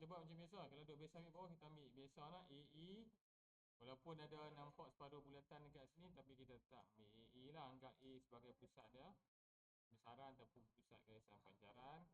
kita buat macam biasa. Kalau duduk biasa ambil bawah, kita ambil biasa lah. AE. Walaupun ada nampak separuh bulatan dekat sini, tapi kita tak ambil AE lah. Anggap A sebagai pusat dia. Besaran ataupun pusat garisan pancaran.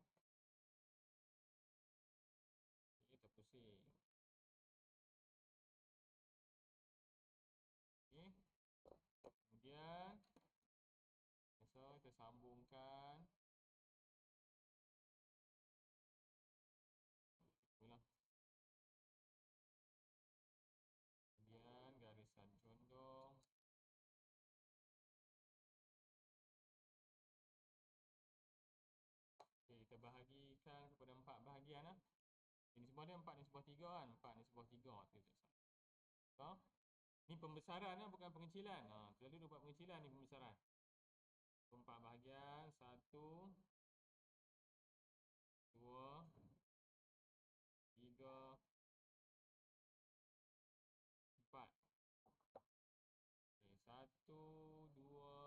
Semua dia empat ni sebuah tiga kan. Empat ni sebuah tiga. So, ni pembesaran lah bukan pengecilan. Ha, selalu dia buat pengecilan ni pembesaran. Empat bahagian. Satu. Dua tiga, empat. Okay, satu, dua,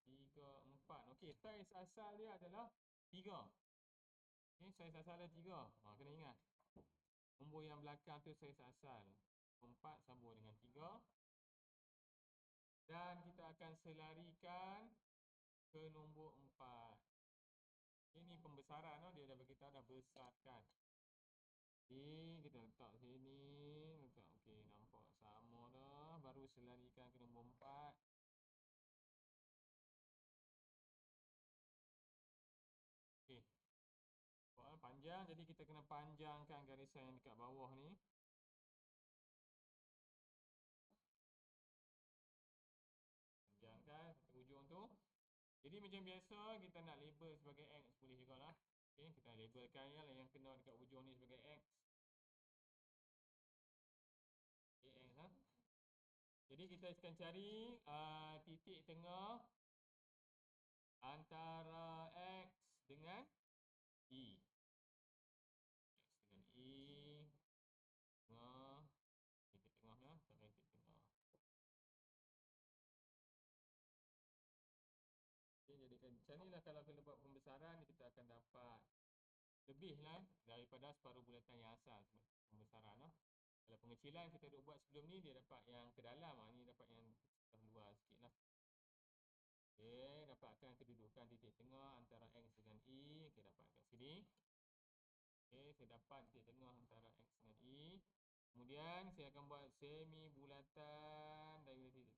tiga, empat. Okey, saiz asal dia adalah tiga. Okey, saiz asal dia tiga. Ha, kena ingat. Nombor yang belakang tu saiz asal. Empat sambung dengan tiga. Dan kita akan selarikan ke nombor empat. Ini pembesaran oh. dia dah beritahu dah besarkan. Okey, kita letak sini. Letak, okey, nampak sama dah. Baru selarikan ke nombor 4. Panjang, jadi kita kena panjangkan garisan yang dekat bawah ni. Panjangkan satu ujung tu. Jadi macam biasa, kita nak label sebagai X boleh juga. Okay, kita labelkan yang kena dekat ujung ni sebagai X. AX ha? Jadi kita akan cari uh, titik tengah antara X dengan E. X dengan E. Tengah. Titik tengah ya. Sampai titik tengah. Okay, jadi macam ni lah kalau kita buat pembesaran kita akan dapat lebih lah daripada separuh bulatan yang asal pembesaran lah. Kalau pengecilan kita duk buat sebelum ni dia dapat yang ke dalam ah ni dapat yang luar sikitlah. Okey, dapatkan kedudukan titik tengah antara X dengan E. Okey, dapat kat sini. Okey, saya dapat titik tengah antara X dengan E. Kemudian saya akan buat semi bulatan dari titik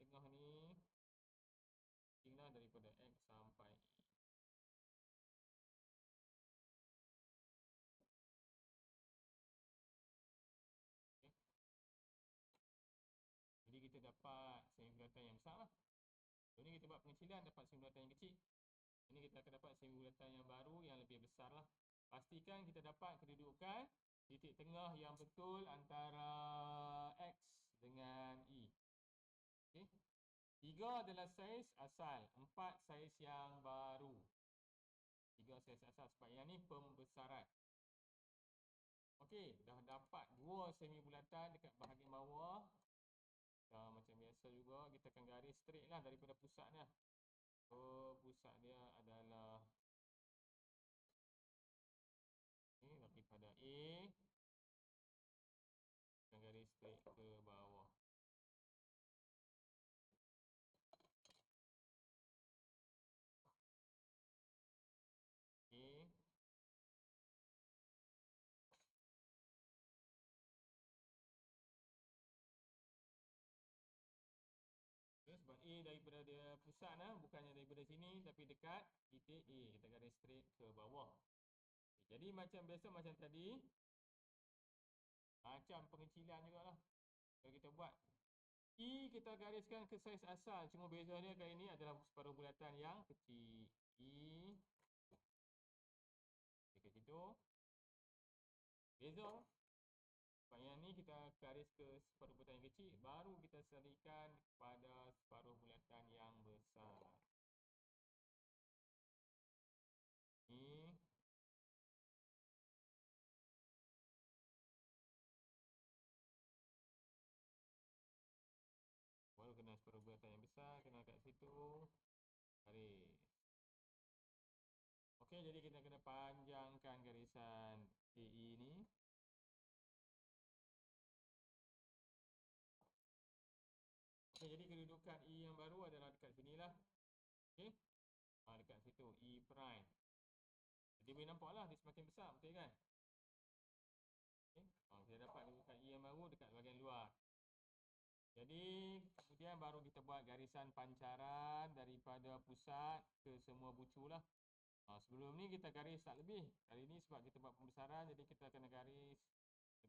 besar lah. So kita buat pengecilan dapat semi bulatan yang kecil. Ini kita akan dapat bulatan yang baru yang lebih besar lah. Pastikan kita dapat kedudukan titik tengah yang betul antara X dengan E. Okay. Tiga adalah saiz asal. Empat saiz yang baru. Tiga saiz asal sebab yang ni pembesaran. Okey, dah dapat dua semi bulatan dekat bahagian bawah. Uh, macam biasa juga kita akan garis straight lah daripada pusatnya. So pusat dia adalah ni daripada A akan garis straight ke bawah. Daripada dia pusat lah, bukannya daripada sini tapi dekat titik A. Kita garis straight ke bawah. Okay, jadi macam biasa macam tadi, macam pengecilan juga lah. Kalau kita buat E kita gariskan ke saiz asal. Cuma beza dia kali ini adalah separuh bulatan yang kecil. E. Dekat situ. Beza. Kita garis ke separuh bulatan yang kecil, baru kita serikan kepada separuh bulatan yang besar. Ni. Baru kena separuh bulatan yang besar, kena kat situ. Garis. Okey, jadi kita kena panjangkan garisan AE ni. Jadi kedudukan E yang baru adalah dekat sini lah. Okay. Ha, dekat situ. E prime. Jadi boleh nampak lah dia semakin besar. Betul kan? Okay. Ha, kita dapat kedudukan E yang baru dekat bahagian luar. Jadi kemudian baru kita buat garisan pancaran daripada pusat ke semua bucu lah. Ha, sebelum ni kita garis tak lebih. Kali ni sebab kita buat pembesaran jadi kita kena garis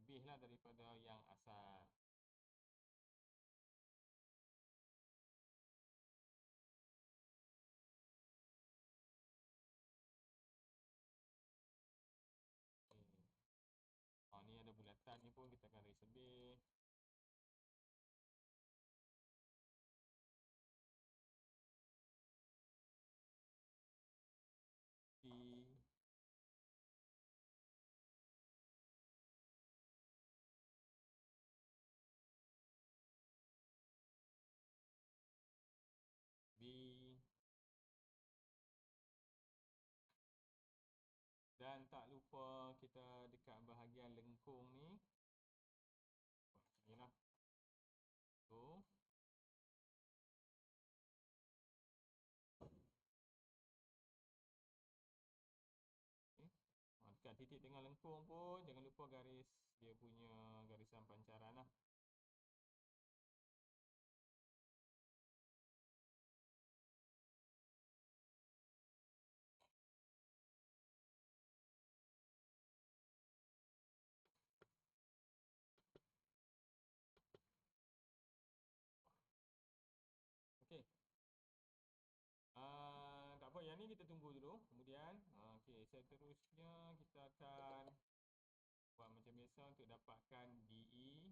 lebih lah daripada yang asal. B dan tak lupa kita dekat bahagian lengkung ni. Inilah tu. Ha, dekat titik tengah lengkung pun jangan lupa garis dia punya garisan pancaran lah tunggu dulu. Kemudian, uh, okey, seterusnya kita akan buat macam biasa untuk dapatkan DE.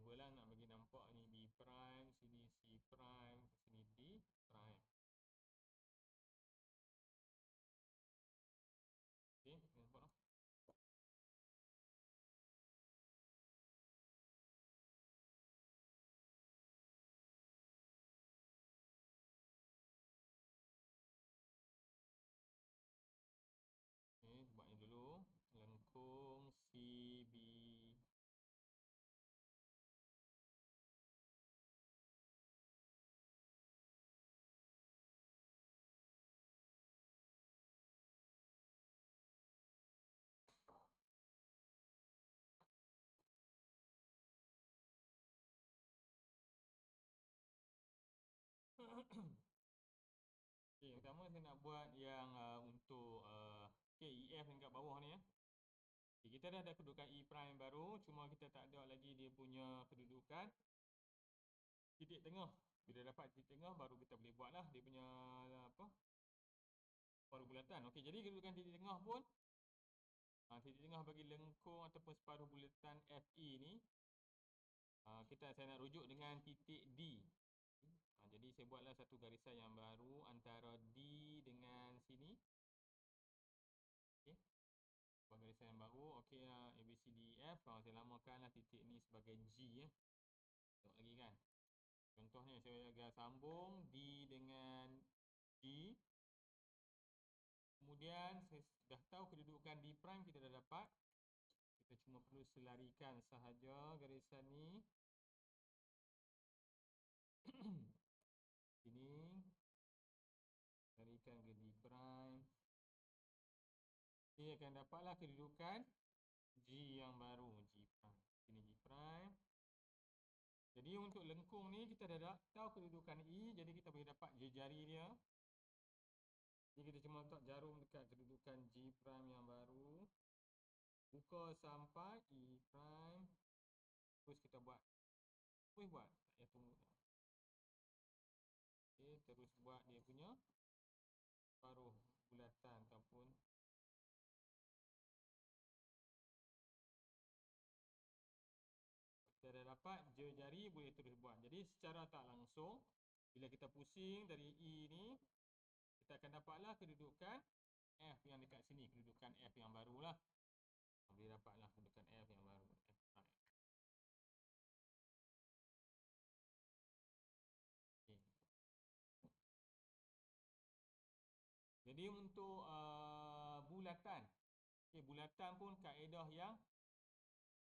Saya lah nak bagi nampak ni B saya nak buat yang uh, untuk uh, okay, EF yang kat bawah ni ya. Okay, kita dah ada kedudukan E prime baru, cuma kita tak ada lagi dia punya kedudukan titik tengah. Bila dapat titik tengah baru kita boleh buat lah dia punya apa separuh bulatan. Okey, jadi kedudukan titik tengah pun ha, titik tengah bagi lengkung ataupun separuh bulatan FE ni ha, kita saya nak rujuk dengan titik D Jadi saya buatlah satu garisan yang baru antara D dengan sini okay. Buat garisan yang baru Okey uh, A, B, C, D, E, F ha, Saya namakanlah titik ni sebagai G ya. Tengok lagi kan Contohnya saya agak sambung D dengan G Kemudian Kemudian saya dah tahu kedudukan D prime kita dah dapat. Kita cuma perlu selarikan sahaja garisan ni. Akan dapatlah kedudukan G yang baru G prime. Sini G prime. Jadi untuk lengkung ni kita dah tahu kedudukan E jadi kita boleh dapat jari dia. Jadi kita cuma letak jarum dekat kedudukan G prime yang baru. Buka sampai E prime. Terus kita buat. Terus buat. Tak payah tunggu. Okay, terus buat dia punya paruh bulatan ataupun dapat je jari boleh terus buat. Jadi secara tak langsung bila kita pusing dari E ni kita akan dapatlah kedudukan F yang dekat sini, kedudukan F yang barulah. Boleh dapatlah kedudukan F yang baru. F. Jadi untuk uh, bulatan okay, bulatan pun kaedah yang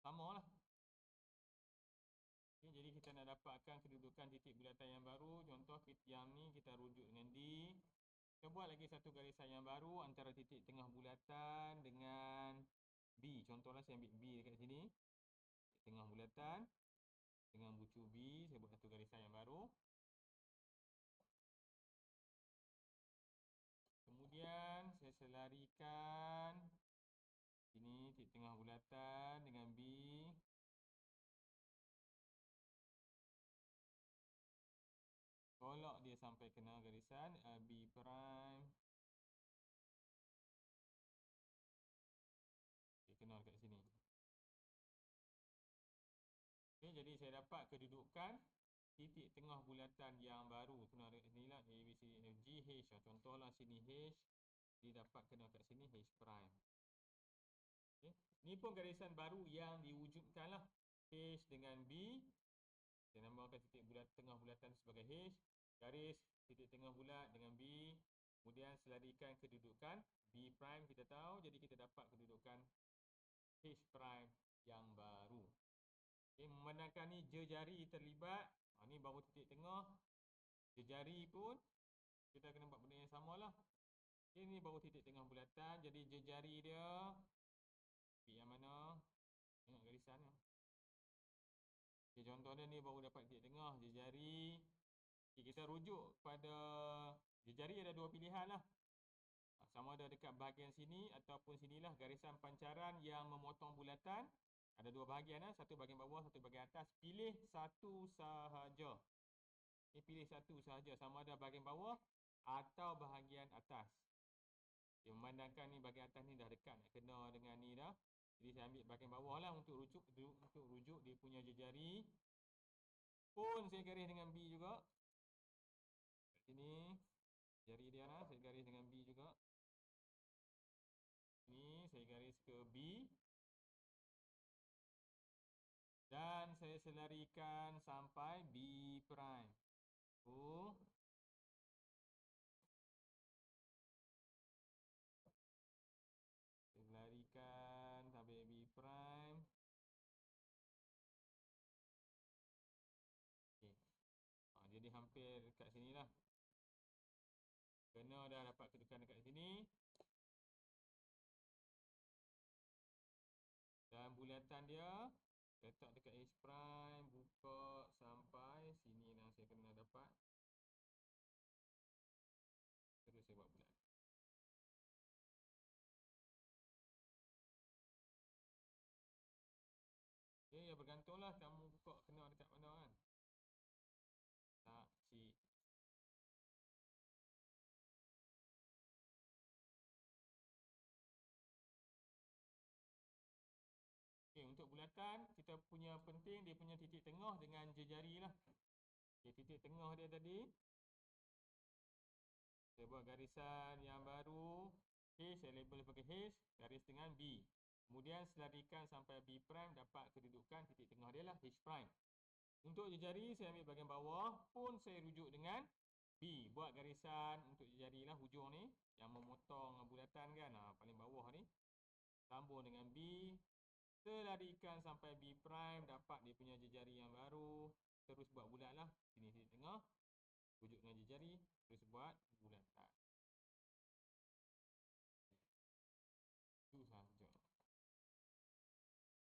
sama lah jadi kita nak dapatkan kedudukan titik bulatan yang baru. Contoh yang ni kita rujuk dengan D. Kita buat lagi satu garisan yang baru antara titik tengah bulatan dengan B. Contohlah saya ambil B dekat sini. Tengah bulatan dengan bucu B. Saya buat satu garisan yang baru. Kemudian saya selarikan ini titik tengah bulatan dengan B. sampai kena garisan uh, B prime. Okay, kena dekat sini. Okay, jadi saya dapat kedudukan titik tengah bulatan yang baru. Kena dekat sini lah A, B, C, F, G, H. Lah. contohlah sini H dia dapat kena dekat sini H prime. Okay. ni pun garisan baru yang diwujudkan lah H dengan B. Saya namakan titik bulat tengah bulatan sebagai H garis titik tengah bulat dengan B. Kemudian selarikan kedudukan B prime kita tahu jadi kita dapat kedudukan H prime yang baru. Okay, memandangkan ni jari terlibat ha, ni baru titik tengah. Jari pun kita kena buat benda yang sama lah. Okay, ni baru titik tengah bulatan jadi jari dia B yang mana? Tengok garisan ni. Okay, contoh dia ni baru dapat titik tengah jari Kita rujuk pada jari ada dua pilihan lah. Ha, sama ada dekat bahagian sini ataupun sinilah garisan pancaran yang memotong bulatan. Ada dua bahagian lah. Satu bahagian bawah, satu bahagian atas. Pilih satu sahaja. Ini pilih satu sahaja. Sama ada bahagian bawah atau bahagian atas. Okay, memandangkan ni bahagian atas ni dah dekat nak kena dengan ni dah. Jadi saya ambil bahagian bawah lah untuk rujuk, untuk rujuk dia punya jari. Pun saya garis dengan B juga sini jari dia lah saya garis dengan B juga. Ini saya garis ke B. Dan saya selarikan sampai B prime. Oh selarikan sampai B prime. Okay. ha, jadi hampir dekat sini lah Kena dah dapat kedudukan dekat sini. Dan bulatan dia letak dekat H prime, buka sampai sini lah saya kena dapat. Terus saya buat bulat. Okay, ya bergantunglah kamu Bulatan kita punya penting dia punya titik tengah dengan jari lah. Okay, titik tengah dia tadi. Saya buat garisan yang baru. H, saya label sebagai H, garis dengan B. Kemudian selarikan sampai B prime dapat kedudukan titik tengah dia lah, H prime. Untuk jari saya ambil bahagian bawah pun saya rujuk dengan B. Buat garisan untuk jari lah hujung ni yang memotong bulatan kan ha, paling bawah ni sambung dengan B selarikan sampai B prime dapat dia punya jejari yang baru. Terus buat bulat lah sini sini tengah rujuk dengan jejari terus buat bulatan